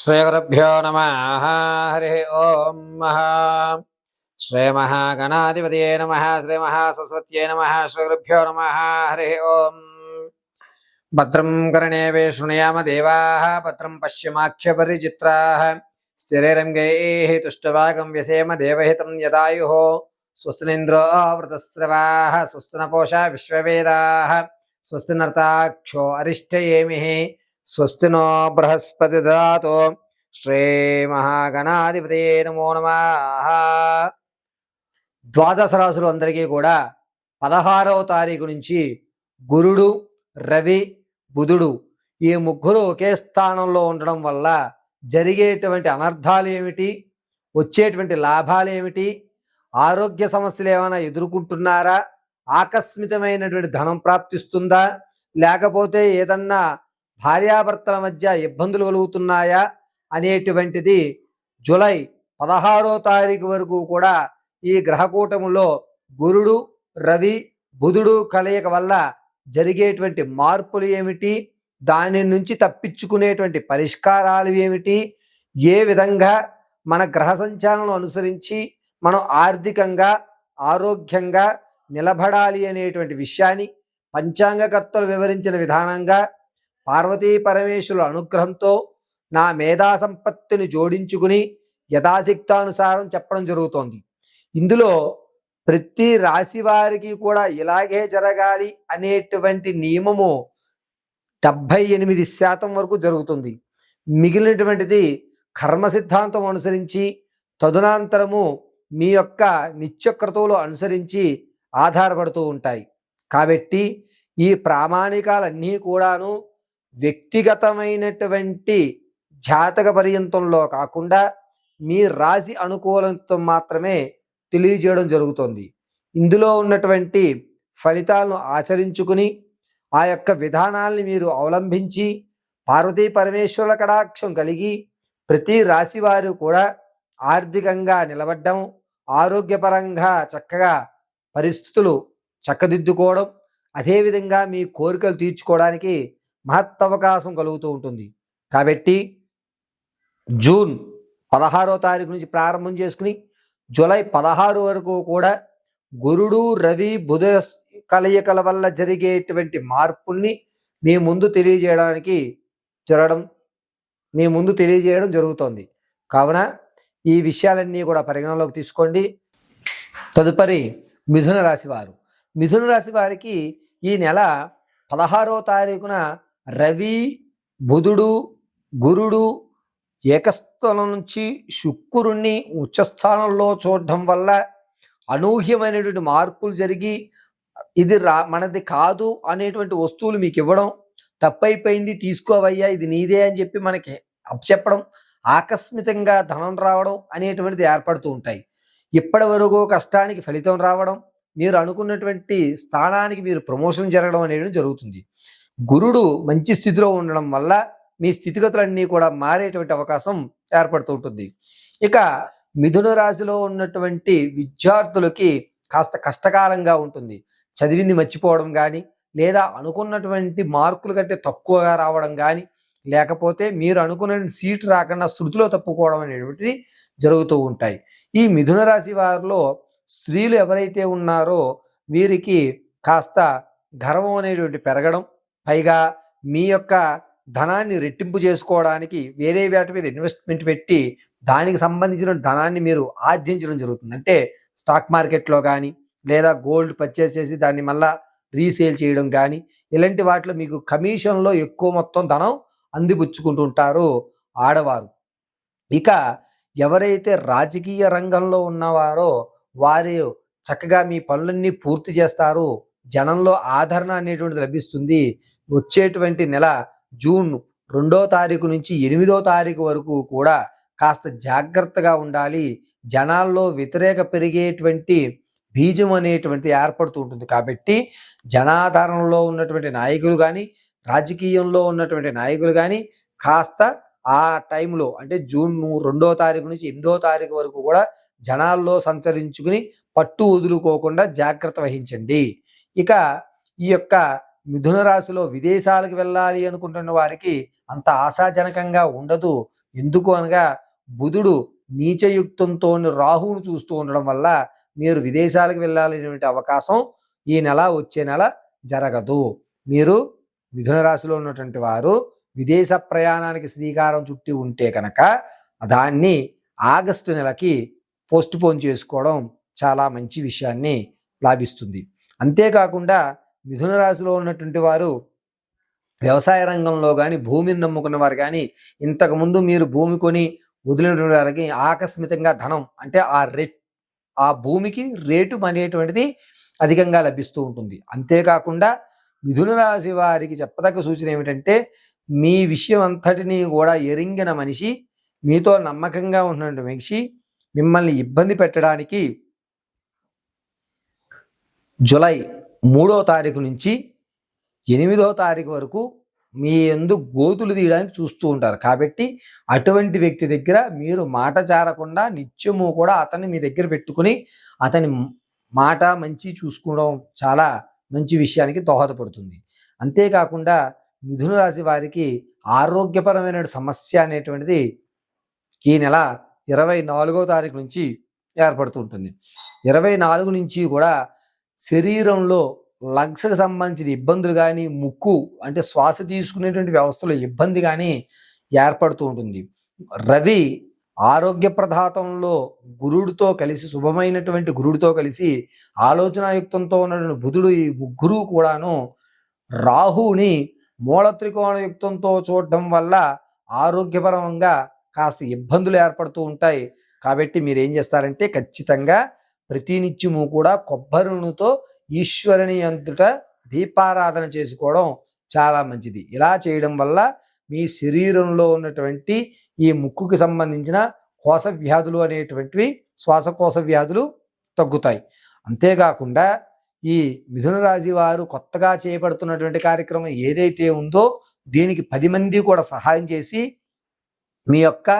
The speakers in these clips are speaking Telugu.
श्रीगुरुभ्यो नमः। हरिः ॐ श्रीमहागणाधिपतये नमः, श्रीमहासरस्वत्यै नमः, श्रीगुरुभ्यो नमः। हरिः ॐ भद्रं कर्णे वे देवाः, भद्रं पश्चिमाख्यपरिचित्राः। स्थिरैरङ्गैः तुष्टवागं व्यसेम देवहितं यदायुः। स्वस्तिनिन्द्रो आवृतस्रवाः, स्वस्तिनपोषा विश्ववेदाः। स्वस्तिनर्ताक्षो अरिष्टयेमिः। స్వస్తి నో బృహస్పతి దాతో శ్రీమహాగణాధిపతయే నమో నమ ద్వాదశ రాసులు అందరికీ కూడా పదహారవ తారీఖు నుంచి గురుడు రవి బుధుడు ఈ ముగ్గురు ఒకే స్థానంలో ఉండడం వల్ల జరిగేటువంటి అనర్థాలు ఏమిటి? వచ్చేటువంటి లాభాలు ఏమిటి? ఆరోగ్య సమస్యలు ఏమైనా ఎదుర్కొంటున్నారా? ఆకస్మితమైనటువంటి ధనం ప్రాప్తిస్తుందా? లేకపోతే ఏదన్నా భార్యాభర్తల మధ్య ఇబ్బందులు కలుగుతున్నాయా అనేటువంటిది జూలై పదహారో తారీఖు వరకు కూడా ఈ గ్రహకూటములో గురుడు రవి బుధుడు కలయిక వల్ల జరిగేటువంటి మార్పులు ఏమిటి? దాని నుంచి తప్పించుకునేటువంటి పరిష్కారాలు ఏమిటి? ఏ విధంగా మన గ్రహ సంచాలను అనుసరించి మనం ఆర్థికంగా ఆరోగ్యంగా నిలబడాలి అనేటువంటి విషయాన్ని పంచాంగకర్తలు వివరించిన విధానంగా పార్వతీ పరమేశ్వరుల అనుగ్రహంతో నా మేధా సంపత్తిని జోడించుకుని యథాశక్తానుసారం చెప్పడం జరుగుతోంది. ఇందులో ప్రతి రాశి వారికి కూడా ఇలాగే జరగాలి అనేటువంటి నియమము డెబ్భై ఎనిమిది శాతం వరకు జరుగుతుంది. మిగిలినటువంటిది కర్మ సిద్ధాంతం అనుసరించి తదునాంతరము మీ యొక్క నిత్యక్రతువులు అనుసరించి ఆధారపడుతూ ఉంటాయి. కాబట్టి ఈ ప్రామాణికాలన్నీ కూడాను వ్యక్తిగతమైనటువంటి జాతక పర్యంతంలో కాకుండా మీ రాశి అనుకూలంతో మాత్రమే తెలియజేయడం జరుగుతుంది. ఇందులో ఉన్నటువంటి ఫలితాలను ఆచరించుకుని ఆ యొక్క విధానాల్ని మీరు అవలంబించి పార్వతీ పరమేశ్వరుల కడాక్షం కలిగి ప్రతి రాశి వారు కూడా ఆర్థికంగా నిలబడ్డం ఆరోగ్యపరంగా చక్కగా పరిస్థితులు చక్కదిద్దుకోవడం అదేవిధంగా మీ కోరికలు తీర్చుకోవడానికి మహత్తవకాశం కలుగుతూ ఉంటుంది. కాబట్టి జూన్ పదహారో తారీఖు నుంచి ప్రారంభం చేసుకుని జూలై పదహారు వరకు కూడా గురుడు రవి బుధ కలయికల వల్ల జరిగేటువంటి మార్పుల్ని మీ ముందు తెలియజేయడానికి జరగడం మీ ముందు తెలియజేయడం జరుగుతోంది. కావున ఈ విషయాలన్నీ కూడా పరిగణలోకి తీసుకోండి. తదుపరి మిథున రాశి వారు. మిథున రాశి వారికి ఈ నెల పదహారో తారీఖున రవి బుధుడు గురుడు ఏకస్థలం నుంచి శుక్రుణ్ణి ఉచ్చస్థానంలో చూడడం వల్ల అనూహ్యమైనటువంటి మార్పులు జరిగి ఇది రా మనది కాదు అనేటువంటి వస్తువులు మీకు ఇవ్వడం తప్పైపోయింది తీసుకోవయ్యా ఇది నీదే అని చెప్పి మనకి అప్పచెప్పడం ఆకస్మితంగా ధనం రావడం అనేటువంటిది ఏర్పడుతూ ఉంటాయి. ఇప్పటి వరకు కష్టానికి ఫలితం రావడం మీరు అనుకున్నటువంటి స్థానానికి మీరు ప్రమోషన్ జరగడం అనేది జరుగుతుంది. గురుడు మంచి స్థితిలో ఉండడం వల్ల మీ స్థితిగతులన్నీ కూడా మారేటువంటి అవకాశం ఏర్పడుతూ ఉంటుంది. ఇక మిథున రాశిలో ఉన్నటువంటి విద్యార్థులకి కాస్త కష్టకాలంగా ఉంటుంది. చదివింది మర్చిపోవడం కానీ లేదా అనుకున్నటువంటి మార్కుల కంటే తక్కువగా రావడం కానీ లేకపోతే మీరు అనుకున్న సీటు రాకుండా శృతిలో తప్పుకోవడం అనేటువంటిది జరుగుతూ ఉంటాయి. ఈ మిథున రాశి వారిలో స్త్రీలు ఎవరైతే ఉన్నారో వీరికి కాస్త గర్వం అనేటువంటి పెరగడం పైగా మీ యొక్క ధనాన్ని రెట్టింపు చేసుకోవడానికి వేరే వాటి మీద ఇన్వెస్ట్మెంట్ పెట్టి దానికి సంబంధించిన ధనాన్ని మీరు ఆర్జించడం జరుగుతుంది. అంటే స్టాక్ మార్కెట్లో కానీ లేదా గోల్డ్ పర్చేస్ చేసి దాన్ని మళ్ళా రీసేల్ చేయడం కానీ ఇలాంటి వాటిలో మీకు కమిషన్లో ఎక్కువ మొత్తం ధనం అందిపుచ్చుకుంటూ ఉంటారు ఆడవారు. ఇక ఎవరైతే రాజకీయ రంగంలో ఉన్నవారో వారు చక్కగా మీ పనులన్నీ పూర్తి చేస్తారు. జనంలో ఆదరణ అనేటువంటిది లభిస్తుంది. వచ్చేటువంటి నెల జూన్ రెండో తారీఖు నుంచి ఎనిమిదో తారీఖు వరకు కూడా కాస్త జాగ్రత్తగా ఉండాలి. జనాల్లో వ్యతిరేక పెరిగేటువంటి బీజం అనేటువంటి ఏర్పడుతూ ఉంటుంది. కాబట్టి జనాధారణలో ఉన్నటువంటి నాయకులు కానీ రాజకీయంలో ఉన్నటువంటి నాయకులు కానీ కాస్త ఆ టైంలో అంటే జూన్ రెండో తారీఖు నుంచి ఎనిమిదో తారీఖు వరకు కూడా జనాల్లో సంచరించుకుని పట్టు వదులుకోకుండా జాగ్రత్త వహించండి. ఇక ఈ యొక్క మిథున రాశిలో విదేశాలకు వెళ్ళాలి అనుకుంటున్న వారికి అంత ఆశాజనకంగా ఉండదు. ఎందుకు అనగా బుధుడు నీచయుక్తంతో రాహువును చూస్తూ ఉండడం వల్ల మీరు విదేశాలకు వెళ్ళాలనేటువంటి అవకాశం ఈ నెల వచ్చే నెల జరగదు. మీరు మిథున రాశిలో ఉన్నటువంటి వారు విదేశ ప్రయాణానికి శ్రీకారం చుట్టి ఉంటే కనుక దాన్ని ఆగస్టు నెలకి పోస్ట్ పోన్ చేసుకోవడం చాలా మంచి విషయాన్ని లాభిస్తుంది. అంతేకాకుండా మిథున రాశిలో ఉన్నటువంటి వారు వ్యవసాయ రంగంలో కానీ భూమిని నమ్ముకున్న వారు కానీ ఇంతకుముందు మీరు భూమి కొని వదిలినటువంటి వారికి ఆకస్మికంగా ధనం అంటే ఆ రేట్ ఆ భూమికి రేటు అనేటువంటిది అధికంగా లభిస్తూ ఉంటుంది. అంతేకాకుండా మిథున రాశి వారికి చెప్పదగ్గ సూచన ఏమిటంటే మీ విషయం అంతటినీ కూడా ఎరింగిన మనిషి మీతో నమ్మకంగా ఉన్నటువంటి మనిషి మిమ్మల్ని ఇబ్బంది పెట్టడానికి జులై మూడో తారీఖు నుంచి ఎనిమిదో తారీఖు వరకు మీ ఎందు గోతులు తీయడానికి చూస్తూ ఉంటారు. కాబట్టి అటువంటి వ్యక్తి దగ్గర మీరు మాట జారకుండా నిత్యము కూడా అతన్ని మీ దగ్గర పెట్టుకుని అతని మాట మంచి చూసుకోవడం చాలా మంచి విషయానికి దోహదపడుతుంది. అంతేకాకుండా మిథున రాశి వారికి ఆరోగ్యపరమైన సమస్య అనేటువంటిది ఈ నెల ఇరవై నాలుగో తారీఖు నుంచి ఏర్పడుతూ ఉంటుంది. ఇరవై నాలుగు నుంచి కూడా శరీరంలో లంగ్స్కి సంబంధించిన ఇబ్బందులు కానీ ముక్కు అంటే శ్వాస తీసుకునేటువంటి వ్యవస్థలో ఇబ్బంది కానీ ఏర్పడుతూ ఉంటుంది. రవి ఆరోగ్య ప్రధాతంలో గురుడితో కలిసి శుభమైనటువంటి గురుడితో కలిసి ఆలోచనాయుక్తంతో ఉన్నటువంటి బుధుడు ఈ ముగ్గురు కూడాను రాహుని మూల త్రికోణయుక్తంతో చూడడం వల్ల ఆరోగ్యపరంగా కాస్త ఇబ్బందులు ఏర్పడుతూ ఉంటాయి. కాబట్టి మీరు ఏం చేస్తారంటే ఖచ్చితంగా ప్రతినిత్యము కూడా కొబ్బరి నూనెతో ఈశ్వరుని అంతట దీపారాధన చేసుకోవడం చాలా మంచిది. ఇలా చేయడం వల్ల మీ శరీరంలో ఉన్నటువంటి ఈ ముక్కుకి సంబంధించిన కోశ వ్యాధులు అనేటువంటివి శ్వాసకోశ వ్యాధులు తగ్గుతాయి. అంతేకాకుండా ఈ మిథున రాశి వారు కొత్తగా చేపడుతున్నటువంటి కార్యక్రమం ఏదైతే ఉందో దీనికి పది మంది కూడా సహాయం చేసి మీ యొక్క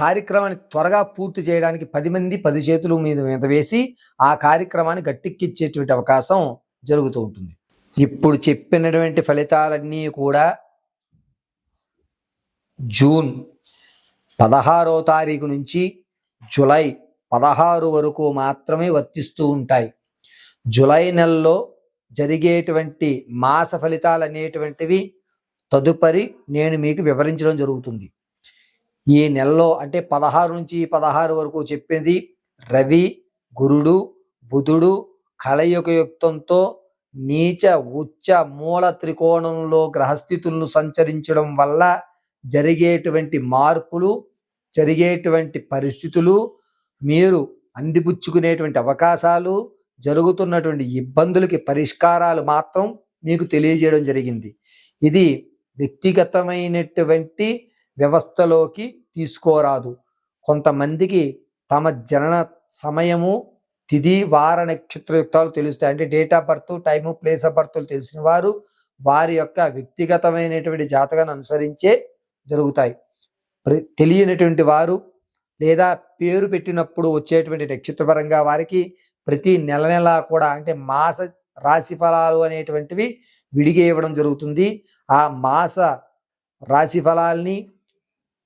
కార్యక్రమాన్ని త్వరగా పూర్తి చేయడానికి పది మంది పది చేతులు మీద మీద వేసి ఆ కార్యక్రమాన్ని గట్టెక్కిచ్చేటువంటి అవకాశం జరుగుతూ ఉంటుంది. ఇప్పుడు చెప్పినటువంటి ఫలితాలన్నీ కూడా జూన్ పదహారో తారీఖు నుంచి జులై పదహారు వరకు మాత్రమే వర్తిస్తూ ఉంటాయి. జులై నెలలో జరిగేటువంటి మాస ఫలితాలు అనేటువంటివి తదుపరి నేను మీకు వివరించడం జరుగుతుంది. ఈ నెలలో అంటే పదహారు నుంచి పదహారు వరకు చెప్పింది రవి గురుడు బుధుడు కలయుగ యుక్తంతో నీచ ఉచ్చ మూల త్రికోణంలో గ్రహస్థితులను సంచరించడం వల్ల జరిగేటువంటి మార్పులు జరిగేటువంటి పరిస్థితులు మీరు అందిపుచ్చుకునేటువంటి అవకాశాలు జరుగుతున్నటువంటి ఇబ్బందులకి పరిష్కారాలు మాత్రం మీకు తెలియజేయడం జరిగింది. ఇది వ్యక్తిగతమైనటువంటి వ్యవస్థలోకి తీసుకోరాదు. కొంతమందికి తమ జనన సమయము తిది వార నక్షత్ర యుక్తాలు తెలుస్తాయి. అంటే date of birth time place of birth తెలిసిన వారు వారి యొక్క వ్యక్తిగతమైనటువంటి జాతకాన్ని అనుసరించే జరుగుతాయి. తెలియనటువంటి వారు లేదా పేరు పెట్టినప్పుడు వచ్చేటువంటి నక్షత్రపరంగా వారికి ప్రతి నెల నెల కూడా అంటే మాస రాశి ఫలాలు అనేటువంటివి విడిగా ఇవ్వడం జరుగుతుంది. ఆ మాస రాశి ఫలాల్ని